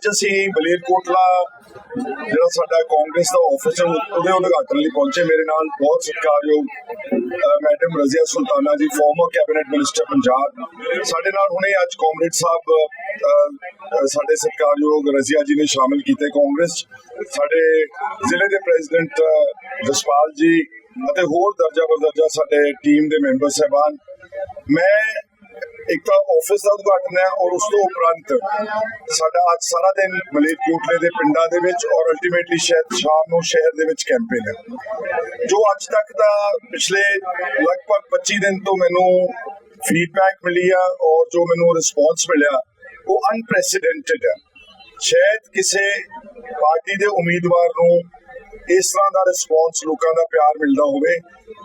ਅੱਜ ਅਸੀਂ ਮਲੇਰਕੋਟਲਾ ਜਿਹੜਾ ਸਾਡਾ ਕਾਂਗਰਸ ਦਾ ਆਫਿਸ ਹੈ, ਉਹਦੇ ਉਦਘਾਟਨ ਲਈ ਪਹੁੰਚੇ। ਮੇਰੇ ਨਾਲ ਬਹੁਤ ਸਤਿਕਾਰਯੋਗ ਮੈਡਮ ਰਜ਼ੀਆ ਸੁਲਤਾਨਾ ਜੀ ਫਾਰਮਰ ਕੈਬਨਿਟ ਮਿਨਿਸਟਰ ਪੰਜਾਬ। ਸਾਡੇ ਨਾਲ ਹੁਣੇ ਅੱਜ ਕਾਮਰੇਡ ਸਾਹਿਬ ਸਾਡੇ ਸਤਿਕਾਰਯੋਗ ਰਜ਼ੀਆ ਜੀ ਨੇ ਸ਼ਾਮਿਲ ਕੀਤੇ ਕਾਂਗਰਸ ਸਾਡੇ ਜ਼ਿਲ੍ਹੇ ਦੇ ਪ੍ਰੈਜ਼ੀਡੈਂਟ ਜਸਪਾਲ ਜੀ ਅਤੇ ਹੋਰ ਦਰਜਾ ਬਦਰਜਾ ਸਾਡੇ ਟੀਮ ਦੇ ਮੈਂਬਰ ਸਹਿਬਾਨ। ਮੈਂ ਇੱਕ ਤਾਂ ਆਫਿਸ ਦਾ ਉਦਘਾਟਨ ਹੈ ਔਰ ਉਸ ਤੋਂ ਉਪਰੰਤ ਸਾਡਾ ਅੱਜ ਸਾਰਾ ਦਿਨ ਮਲੇਰਕੋਟਲੇ ਦੇ ਪਿੰਡਾਂ ਦੇ ਵਿੱਚ ਔਰ ਅਲਟੀਮੇਟਲੀ ਸ਼ਾਇਦ ਸ਼ਾਮ ਨੂੰ ਸ਼ਹਿਰ ਦੇ ਵਿੱਚ ਕੈਂਪੇਨ ਹੈ। ਜੋ ਅੱਜ ਤੱਕ ਦਾ ਪਿਛਲੇ ਲਗਭਗ 25 ਦਿਨ ਤੋਂ ਮੈਨੂੰ ਫੀਡਬੈਕ ਮਿਲੀ ਆ ਔਰ ਜੋ ਮੈਨੂੰ ਰਿਸਪੌਂਸ ਮਿਲਿਆ, ਉਹ ਅਨਪ੍ਰੈਸੀਡੈਂਟਡ ਹੈ। ਸ਼ਾਇਦ ਕਿਸੇ ਪਾਰਟੀ ਦੇ ਉਮੀਦਵਾਰ ਨੂੰ ਇਸ ਤਰ੍ਹਾਂ ਦਾ ਰਿਸਪੌਂਸ ਲੋਕਾਂ ਦਾ ਪਿਆਰ ਮਿਲਦਾ ਹੋਵੇ।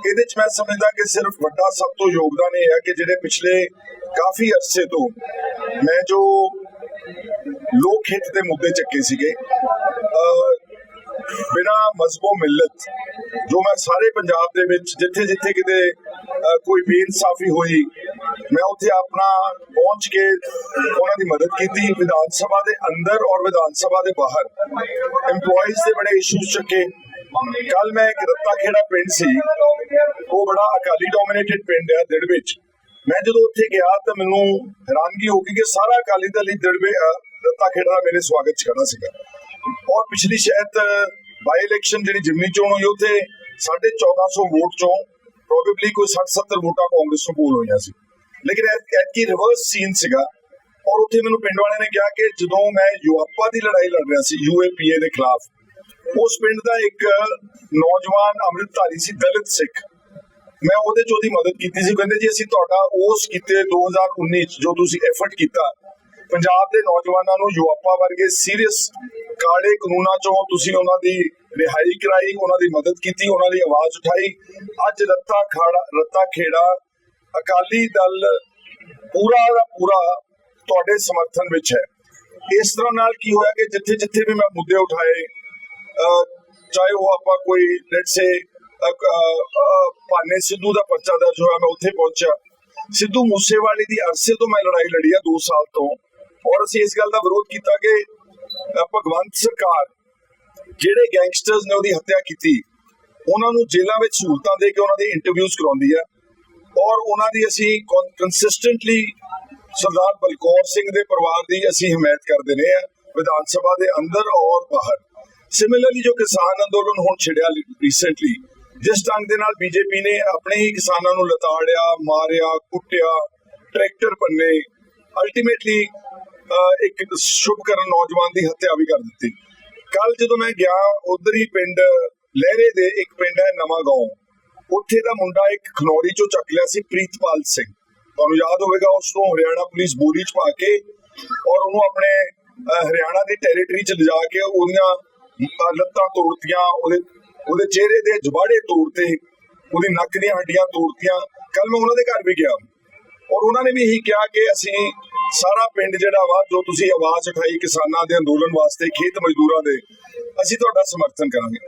ਇਹਦੇ ਚ ਮੈਂ ਸਮਝਦਾ ਕਿ ਸਿਰਫ ਵੱਡਾ ਸਭ ਤੋਂ ਯੋਗਦਾਨ ਇਹ ਹੈ ਕਿ ਜਿਹੜੇ ਪਿਛਲੇ ਕਾਫੀ ਅਰਸੇ ਤੋਂ ਮੈਂ ਜੋ ਲੋਕ ਹਿੱਤ ਦੇ ਮੁੱਦੇ ਚੱਕੇ ਸੀਗੇ ਬਿਨਾ ਮਜ਼ਬੋ ਮਿਲਤ, ਜੋ ਮੈਂ ਸਾਰੇ ਪੰਜਾਬ ਦੇ ਵਿੱਚ ਜਿੱਥੇ ਜਿੱਥੇ ਕਿਤੇ ਕੋਈ ਬੇਇਨਸਾਫੀ ਹੋਈ, ਮੈਂ ਉੱਥੇ ਆਪਣਾ ਪਹੁੰਚ ਕੇ ਉਹਨਾਂ ਦੀ ਮਦਦ ਕੀਤੀ ਵਿਧਾਨ ਸਭਾ ਦੇ ਅੰਦਰ ਔਰ ਵਿਧਾਨ ਸਭਾ ਦੇ ਬਾਹਰ। EMPLOYEES ਦੇ ਬੜੇ ਇਸ਼ੂਜ਼ ਚੱਕੇ। ਕੱਲ ਮੈਂ ਇੱਕ ਰੱਤਾ ਖੇੜਾ ਪਿੰਡ ਸੀ, ਉਹ ਬੜਾ ਅਕਾਲੀ ਡੋਮੀਨੇਟਡ ਪਿੰਡ ਹੈ ਦਿੜ ਵਿੱਚ। ਮੈਂ ਜਦੋਂ ਉੱਥੇ ਗਿਆ ਤਾਂ ਮੈਨੂੰ ਹੈਰਾਨਗੀ ਹੋ ਗਈ ਕਿ ਸਾਰਾ ਅਕਾਲੀ ਦਲ ਹੀ ਦਿੜਵੇ ਰੱਤਾ ਖੇੜਾ ਮੇਰੇ ਸਵਾਗਤ 'ਚ ਸੀਗਾ। ਔਰ ਪਿਛਲੀ ਸ਼ਾਇਦ ਬਾਈ ਇਲੈਕਸ਼ਨ ਜਿਹੜੀ ਜਿਮਨੀ ਚੋਣ ਹੋਈ, ਉੱਥੇ 1450 ਵੋਟ ਚੋਂ ਪ੍ਰੋਬੇਬਲੀ ਕੋਈ 60-70 ਵੋਟਾਂ ਕਾਂਗਰਸ ਨੂੰ ਪੋਲ ਹੋਈਆਂ ਸੀ। ਲੇਕਿਨ ਐਤਕੀ ਰਿਵਰਸ ਸੀਨ ਸੀਗਾ। ਔਰ ਉੱਥੇ ਮੈਨੂੰ ਪਿੰਡ ਵਾਲਿਆਂ ਨੇ ਕਿਹਾ ਕਿ ਜਦੋਂ ਮੈਂ ਯੂਆਪਾ ਦੀ ਲੜਾਈ ਲੜ ਰਿਹਾ ਸੀ ਯੂਏਪੀਏ ਦੇ ਖਿਲਾਫ, ਉਸ ਪਿੰਡ ਦਾ ਇੱਕ ਨੌਜਵਾਨ ਅੰਮ੍ਰਿਤਧਾਰੀ ਸੀ, ਦਲਿਤ ਸਿੱਖ। ਮੈਂ ਉਹਦੇ ਚ ਉਹਦੀ ਮਦਦ ਕੀਤੀ ਸੀ। ਕਹਿੰਦੇ ਜੀ, ਅਸੀਂ ਤੁਹਾਡਾ ਉਸ ਕੀਤੇ 2019 ਚ ਜੋ ਤੁਸੀਂ ਐਫਰਟ ਕੀਤਾ, ਪੰਜਾਬ ਦੇ ਨੌਜਵਾਨਾਂ ਨੂੰ ਯੂਆਪਾ ਵਰਗੇ ਸੀਰੀਅਸ ਕਾਲੇ ਕਾਨੂੰਨਾਂ ਚੋਂ ਤੁਸੀਂ ਉਹਨਾਂ ਦੀ ਰਿਹਾਈ ਕਰਾਈ, ਉਹਨਾਂ ਦੀ ਮਦਦ ਕੀਤੀ, ਉਹਨਾਂ ਦੀ ਆਵਾਜ਼ ਉਠਾਈ। ਅੱਜ ਰੱਤਾ ਖਾੜਾ, ਰੱਤਾ ਖੇੜਾ, ਅਕਾਲੀ ਦਲ ਪੂਰਾ ਦਾ ਪੂਰਾ ਤੁਹਾਡੇ ਸਮਰਥਨ ਵਿੱਚ ਹੈ। ਇਸ ਤਰ੍ਹਾਂ ਨਾਲ ਕੀ ਹੋਇਆ ਕਿ ਜਿੱਥੇ ਜਿੱਥੇ ਵੀ ਮੈਂ ਮੁੱਦੇ ਉਠਾਏ ਚਾਹੇ ਉਹ ਆਪਾਂ ਕੋਈ ਲੈਟਸ ਸੇ ਪਾਨੇ ਸਿੱਧੂ ਦਾ ਪਰਚਾ ਦਰਜ ਹੋਇਆ, ਮੈਂ ਉੱਥੇ ਪਹੁੰਚਿਆ। ਸਿੱਧੂ ਮੂਸੇਵਾਲੇ ਦੀ ਅਰਸੇ ਤੋਂ ਮੈਂ ਲੜਾਈ ਲੜੀ ਆ 2 ਸਾਲ ਤੋਂ। ਔਰ ਅਸੀਂ ਇਸ ਗੱਲ ਦਾ ਵਿਰੋਧ ਕੀਤਾ ਕਿ ਭਗਵੰਤ ਸਰਕਾਰ ਜਿਹੜੇ ਗੈਂਗਸਟਰਸ ਨੇ ਉਹਦੀ ਹੱਤਿਆ ਕੀਤੀ, ਉਹਨਾਂ ਨੂੰ ਜੇਲ੍ਹਾਂ ਵਿੱਚ ਸਹੂਲਤਾਂ ਦੇ ਕੇ ਉਹਨਾਂ ਦੀ ਇੰਟਰਵਿਊਜ਼ ਕਰਾਉਂਦੀ ਆ। ਔਰ ਉਹਨਾਂ ਦੀ ਅਸੀਂ ਕੰਸਿਸਟੈਂਟਲੀ ਸਰਦਾਰ ਬਲਕੌਰ ਸਿੰਘ ਦੇ ਪਰਿਵਾਰ ਦੀ ਅਸੀਂ ਹਮਾਇਤ ਕਰਦੇ ਰਹੇ ਆ, ਵਿਧਾਨ ਸਭਾ ਦੇ ਅੰਦਰ ਔਰ ਬਾਹਰ। ਸਿਮਿਲਰਲੀ ਜੋ ਕਿਸਾਨ ਅੰਦੋਲਨ ਹੁਣ ਛਿੜਿਆ ਰੀਸੈਂਟਲੀ ਜਿਸ ਢੰਗ ਦੇ ਨਾਲ ਬੀਜੇਪੀ ਨੇ ਆਪਣੇ ਹੀ ਕਿਸਾਨਾਂ ਨੂੰ ਲਤਾੜਿਆ, ਮਾਰਿਆ, ਕੁੱਟਿਆ, ਟਰੈਕਟਰ ਪੰਨੇ ਅਲਟੀਮੇਟਲੀ ਇੱਕ ਸ਼ੁਭਕਰਨ ਨੌਜਵਾਨ ਦੀ ਹੱਤਿਆ ਵੀ ਕਰ ਦਿੱਤੀ। ਕੱਲ ਜਦੋਂ ਮੈਂ ਗਿਆ, ਉਧਰ ਹੀ ਪਿੰਡ ਲਹਿਰੇ ਦੇ ਇੱਕ ਪਿੰਡ ਹੈ ਨਵਾਂ ਗਾਉਂ। ਉੱਥੇ ਦਾ ਮੁੰਡਾ ਇੱਕ ਖਨੌਰੀ ਚੋਂ ਚੱਕ ਲਿਆ ਸੀ, ਪ੍ਰੀਤਪਾਲ ਸਿੰਘ। ਤੁਹਾਨੂੰ ਯਾਦ ਹੋਵੇਗਾ ਉਸ ਨੂੰ ਹਰਿਆਣਾ ਪੁਲਿਸ ਬੋਰੀ ਚ ਪਾ ਕੇ ਔਰ ਉਹਨੂੰ ਆਪਣੇ ਹਰਿਆਣਾ ਦੀ ਟੈਰੀਟਰੀ ਚ ਲਿਜਾ ਕੇ ਉਹਦੀਆਂ ਲੱਤਾਂ ਤੋੜਤੀਆਂ, ਉਹਦੇ ਉਹਦੇ ਚਿਹਰੇ ਦੇ ਜਬਾੜੇ ਤੋੜਤੇ, ਉਹਦੀ ਨੱਕ ਦੀਆਂ ਹੱਡੀਆਂ ਤੋੜਤੀਆਂ। ਕੱਲ ਮੈਂ ਉਹਨਾਂ ਦੇ ਘਰ ਵੀ ਗਿਆ। ਔਰ ਉਹਨਾਂ ਨੇ ਵੀ ਇਹੀ ਕਿਹਾ ਕਿ ਅਸੀਂ ਸਾਰਾ ਪਿੰਡ ਜਿਹੜਾ ਵਾ, ਜੋ ਤੁਸੀਂ ਆਵਾਜ਼ ਉਠਾਈ ਕਿਸਾਨਾਂ ਦੇ ਅੰਦੋਲਨ ਵਾਸਤੇ, ਖੇਤ ਮਜ਼ਦੂਰਾਂ ਦੇ, ਅਸੀਂ ਤੁਹਾਡਾ ਸਮਰਥਨ ਕਰਾਂਗੇ।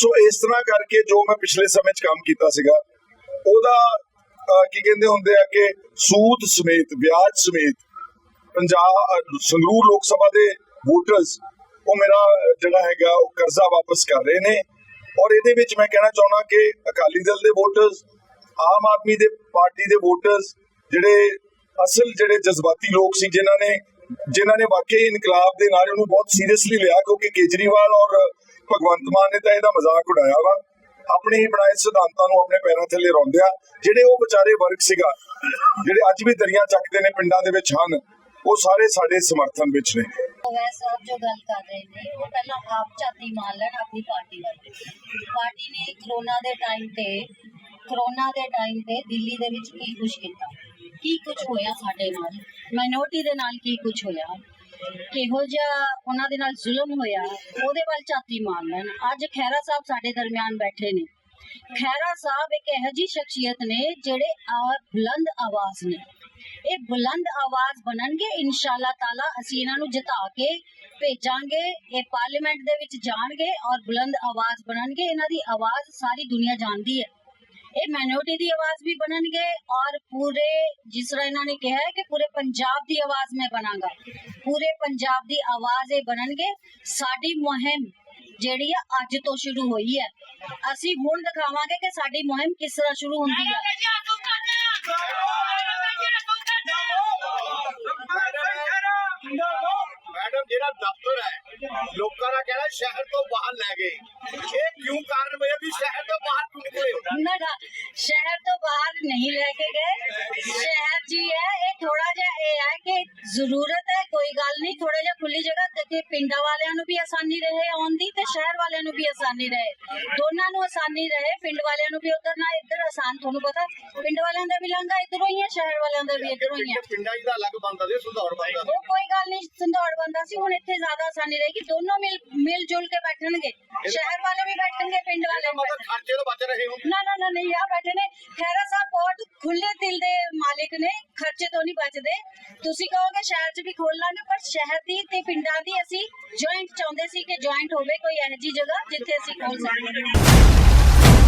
ਸੋ ਇਸ ਤਰ੍ਹਾਂ ਕਰਕੇ ਜੋ ਮੈਂ ਪਿਛਲੇ ਸਮੇਂ 'ਚ ਕੰਮ ਕੀਤਾ ਸੀਗਾ, ਉਹਦਾ ਕੀ ਕਹਿੰਦੇ ਹੁੰਦੇ ਆ ਕਿ ਸੂਦ ਸਮੇਤ, ਵਿਆਜ ਸਮੇਤ, ਪੰਜਾਬ ਸੰਗਰੂਰ ਲੋਕ ਸਭਾ ਦੇ ਵੋਟਰਸ ਉਹ ਮੇਰਾ ਜਿਹੜਾ ਹੈਗਾ, ਉਹ ਕਰਜ਼ਾ ਵਾਪਸ ਕਰ ਰਹੇ ਨੇ। ਔਰ ਇਹਦੇ ਵਿੱਚ ਮੈਂ ਕਹਿਣਾ ਚਾਹੁੰਦਾ ਕਿ ਅਕਾਲੀ ਦਲ ਦੇ ਵੋਟਰਸ ਆਮ ਆਦਮੀ ਦੇ ਪਾਰਟੀ ਦੇ ਵੋਟਰਸ ਜਿਹੜੇ ਅਸਲ ਜਿਹੜੇ ਜਜ਼ਬਾਤੀ ਲੋਕ ਸੀ ਜਿਨ੍ਹਾਂ ਨੇ ਜਿਨ੍ਹਾਂ ਨੇ ਵਾਕਈ ਇਨਕਲਾਬ ਦੇ ਨਾਰੇ ਨੂੰ ਬਹੁਤ ਸੀਰੀਅਸਲੀ ਲਿਆ ਕਿਉਂਕਿ ਕੇਜਰੀਵਾਲ ਔਰ ਭਗਵੰਤ ਮਾਨ ਨੇ ਤਾਂ ਇਹਦਾ ਮਜ਼ਾਕ ਉਡਾਇਆ ਵਾ। ਆਪਣੇ ਹੀ ਬਣਾਏ ਸਿਧਾਂਤਾਂ ਨੂੰ ਆਪਣੇ ਪੈਰਾਂ ਥੱਲੇ ਰੌਂਦਿਆ। ਜਿਹੜੇ ਉਹ ਵਿਚਾਰੇ ਵਰਗ ਸੀਗਾ, ਜਿਹੜੇ ਅੱਜ ਵੀ ਦਰਿਆ ਚੱਕਦੇ ਨੇ ਪਿੰਡਾਂ ਦੇ ਵਿੱਚ ਹਨ, ਉਹ ਸਾਰੇ ਸਾਡੇ ਸਮਰਥਨ ਵਿੱਚ ਨੇ। ਅਵੈਸ ਸਾਹਿਬ ਜੋ ਗੱਲ ਕਰ ਰਹੇ ਨੇ, ਉਹ ਪਹਿਲਾਂ ਆਪ ਝਾਤੀ ਮਾਰ ਲੈਣ ਆਪਣੀ ਪਾਰਟੀ ਵਾਲੇ। ਪਾਰਟੀ ਨੇ ਕਰੋਨਾ ਦੇ ਟਾਈਮ ਤੇ ਕਰੋਨਾ ਦੇ ਟਾਈਮ ਤੇ ਦਿੱਲੀ ਦੇ ਵਿੱਚ ਕੀ ਕੁਝ ਕੀਤਾ? ਕੀ ਕੁਝ ਹੋਇਆ ਸਾਡੇ ਨਾਲ? ਮਾਈਨੋਰਟੀ ਦੇ ਨਾਲ ਕੀ ਕੁਝ ਹੋਇਆ? ਕਿਹੋ ਜਿਹਾ ਉਹਨਾਂ ਦੇ ਨਾਲ ਜ਼ੁਲਮ ਹੋਇਆ? ਉਹਦੇ ਵੱਲ ਝਾਤੀ ਮਾਰ ਲੈਣ। ਅੱਜ ਖੈਰਾ ਸਾਹਿਬ ਸਾਡੇ ਦਰਮਿਆਨ ਬੈਠੇ ਨੇ। ਖੈਰਾ ਸਾਹਿਬ ਇੱਕ ਇਹੋ ਜਿਹੀ ਸ਼ਖਸੀਅਤ ਨੇ ਜਿਹੜੇ ਆ ਬੁਲੰਦ ਆਵਾਜ਼ ਨੇ। ਇਹ ਬੁਲੰਦ ਆਵਾਜ਼ ਬਣਨਗੇ, ਇਨਸ਼ਾਅੱਲਾ ਤਾਲਾ ਅਸੀਂ ਇਹਨਾਂ ਨੂੰ ਜਿਤਾ ਕੇ ਭੇਜਾਂਗੇ, ਇਹ ਪਾਰਲੀਮੈਂਟ ਦੇ ਵਿੱਚ ਜਾਣਗੇ ਔਰ ਬੁਲੰਦ ਆਵਾਜ਼ ਬਣਨਗੇ, ਇਹਨਾਂ ਦੀ ਆਵਾਜ਼ ਸਾਰੀ ਦੁਨੀਆ ਜਾਣਦੀ ਹੈ। ਇਹ ਮਾਈਨੋਰਟੀ ਦੀ ਆਵਾਜ਼ ਵੀ ਬਣਨਗੇ ਔਰ ਪੂਰੇ, ਜਿਸ ਤਰ੍ਹਾਂ ਇਹਨਾਂ ਨੇ ਕਿਹਾ ਹੈ ਕਿ ਪੂਰੇ ਪੰਜਾਬ ਦੀ ਆਵਾਜ਼ ਮੈਂ ਬਣਾਂਗਾ। ਪੂਰੇ ਪੰਜਾਬ ਦੀ ਆਵਾਜ਼ ਇਹ ਬਣਨਗੇ, ਸਾਡੀ ਮੁਹਿੰਮ ਜਿਹੜੀ ਆ ਅੱਜ ਤੋਂ ਸ਼ੁਰੂ ਹੋਈ ਹੈ। ਅਸੀਂ ਹੁਣ ਦਿਖਾਵਾਂਗੇ ਕਿ ਸਾਡੀ ਮੁਹਿੰਮ ਕਿਸ ਤਰ੍ਹਾਂ ਸ਼ੁਰੂ ਹੁੰਦੀ ਹੈ ਬਾਹਰ ਨਹੀਂ ਲੈ ਕੇ ਗਏ ਸ਼ਹਿਰ ਜੀ ਹੈ ਇਹ ਥੋੜਾ ਜਿਹਾ ਇਹ ਹੈ ਕਿ ਜ਼ਰੂਰਤ ਹੈ ਕੋਈ ਗੱਲ ਨਹੀਂ ਥੋੜਾ ਜਿਹਾ ਖੁੱਲੀ ਜਗ੍ਹਾ ਤੇ ਕਿ ਆਸਾਨੀ ਰਹੇ। ਦੋਨਾਂ ਨੂੰ ਆਸਾਨੀ ਰਹੇ। ਪਿੰਡ ਵਾਲਿਆਂ ਨੂੰ ਵੀ ਉਧਰ ਨਾ ਇੱਧਰ। ਆਸਾਨ ਤੁਹਾਨੂੰ ਪਤਾ ਪਿੰਡ ਵਾਲਿਆਂ ਦਾ ਵੀ ਲੰਘਾ ਇੱਧਰੋਂ ਹੀ ਹੈ ਸ਼ਹਿਰ ਵਾਲਿਆਂ ਦਾ ਵੀ ਇੱਧਰੋਂ ਹੀ ਹੈ ਪਿੰਡਾਂ 'ਚ ਅਲੱਗ ਬੰਦਾ ਸੀ ਸੁਧੌੜ ਬੰਦਾ ਉਹ ਕੋਈ ਗੱਲ ਨਹੀਂ ਸੰਧੌੜ ਬੰਦਾ ਸੀ। ਹੁਣ ਇੱਥੇ ਜ਼ਿਆਦਾ ਆਸਾਨੀ ਰਹੇਗੀ। ਦੋਨੋਂ ਮਿਲ ਮਿਲ ਜੁਲ ਕੇ ਬੈਠਣਗੇ। ਸ਼ਹਿਰ ਵਾਲੇ ਵੀ ਬੈਠਣਗੇ ਪਿੰਡ ਵਾਲੇ ਵੀ ਮਤਲਬ ਬੈਠਣਗੇ। ਖਰਚੇ ਤੋਂ ਬਚ ਰਹੇ ਹੋ ਨਾ ਨਾ ਨਾ ਨਹੀਂ ਆ ਬੈਠੇ ਨੇ। ਖੈਰਾ ਸਾਹਿਬ ਬਹੁਤ ਖੁੱਲੇ ਦਿਲ ਦੇ ਮਾਲਿਕ ਨੇ, ਖਰਚੇ ਤੋਂ ਨਹੀਂ ਬਚਦੇ। ਤੁਸੀਂ ਕਹੋਗੇ ਸ਼ਹਿਰ 'ਚ ਵੀ ਖੋਲ ਲਾਂਗੇ, ਪਰ ਸ਼ਹਿਰ ਦੀ ਤੇ ਪਿੰਡਾਂ ਦੀ ਅਸੀਂ ਜੁਆਇੰਟ ਚਾਹੁੰਦੇ ਸੀ ਕਿ ਜੁਆਇੰਟ ਹੋਵੇ ਕੋਈ ਇਹੋ ਜਿਹੀ ਜਗ੍ਹਾ ਜਿੱਥੇ ਅਸੀਂ ਖੋਲ ਸਕੀਏ।